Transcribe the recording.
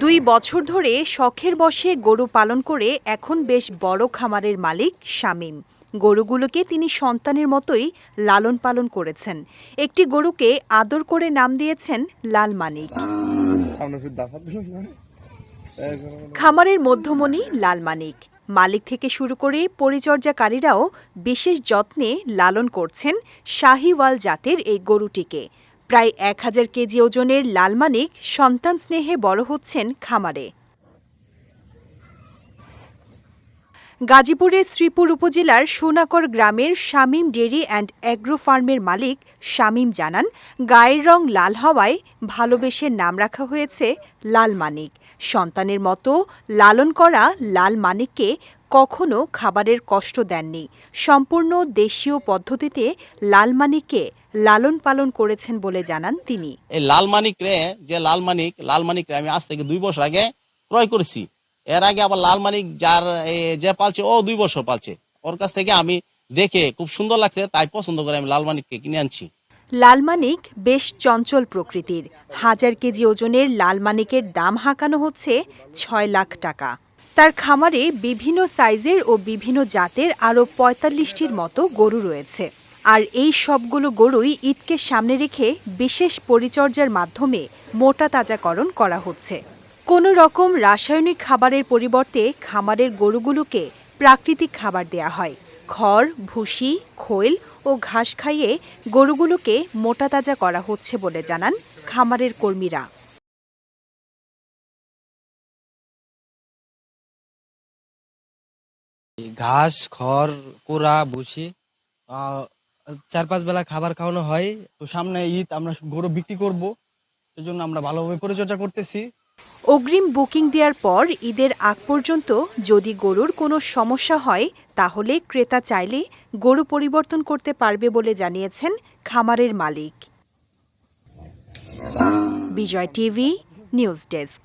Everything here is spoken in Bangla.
দুই বছর ধরে শখের বশে গরু পালন করে এখন বেশ বড় খামারের মালিক শামীম। গরুগুলোকে তিনি সন্তানের মতোই লালন পালন করেছেন। একটি গরুকে আদর করে নাম দিয়েছেন লাল মানিক। খামারের মধ্যমণি লাল মানিক। মালিক থেকে শুরু করে পরিচর্যাকারীরাও বিশেষ যত্নে লালন করছেন শাহিওয়াল জাতের এই গরুটিকে। প্রায় এক হাজার কেজি ওজনের লাল মানিক সন্তান স্নেহে বড় হচ্ছেন খামারে। গাজীপুরের শ্রীপুর উপজেলার সোনাকর গ্রামের শামীম ডেরি অ্যান্ড অ্যাগ্রো ফার্মের মালিক শামীম জানান, গায়ের রং লাল হওয়ায় ভালোবেসে নাম রাখা হয়েছে লাল মানিক। সন্তানের মতো লালন করা লাল মানিককে কখনো খাবারের কষ্ট দেননি। সম্পূর্ণ দেশীয় পদ্ধতিতে লাল মানিককে লালন পালন করেছেন বলে জানান তিনি। এই লাল মানিক রে, যে লাল মানিক লাল মানিক রে আমি আজ থেকে দুই বছর আগে ক্রয় করেছি। এর আগে আবার লাল মানিক যার যে পালছে, ও দুই বছর পালছে। ওর কাছ থেকে আমি দেখে খুব সুন্দর লাগছে, তাই পছন্দ করে আমি লাল মানিককে কিনে আনছি। লাল মানিক বেশ চঞ্চল প্রকৃতির। হাজার কেজি ওজনের লাল মানিকের দাম হাঁকানো হচ্ছে ছয় লাখ টাকা। তার খামারে বিভিন্ন সাইজের ও বিভিন্ন জাতের আরও পঁয়তাল্লিশটির মতো গরু রয়েছে। আর এই সবগুলো গরুই ঈদকে সামনে রেখে বিশেষ পরিচর্যার মাধ্যমে মোটা তাজাকরণ করা হচ্ছে। কোনো রকম রাসায়নিক খাবারের পরিবর্তে খামারের গরুগুলোকে প্রাকৃতিক খাবার দেয়া হয়। খড়, ভুসি, খৈল ও ঘাস খাইয়ে গরুগুলোকে মোটা তাজা করা হচ্ছে বলে জানান খামারের কর্মীরা। ঘাস, খড়, কুড়া, ভুসি চার পাঁচ বেলা খাবার খাওয়ানো হয়। তো সামনে ঈদ, আমরা গরু বিক্রি করব। এজন্য আমরা ভালোভাবে পরিচর্যা করতেছি। অগ্রিম বুকিং দেওয়ার পর ঈদের আগ পর্যন্ত যদি গরুর কোনো সমস্যা হয়, তাহলে ক্রেতা চাইলে গরু পরিবর্তন করতে পারবে বলে জানিয়েছেন খামারের মালিক। Bijoy TV, news desk.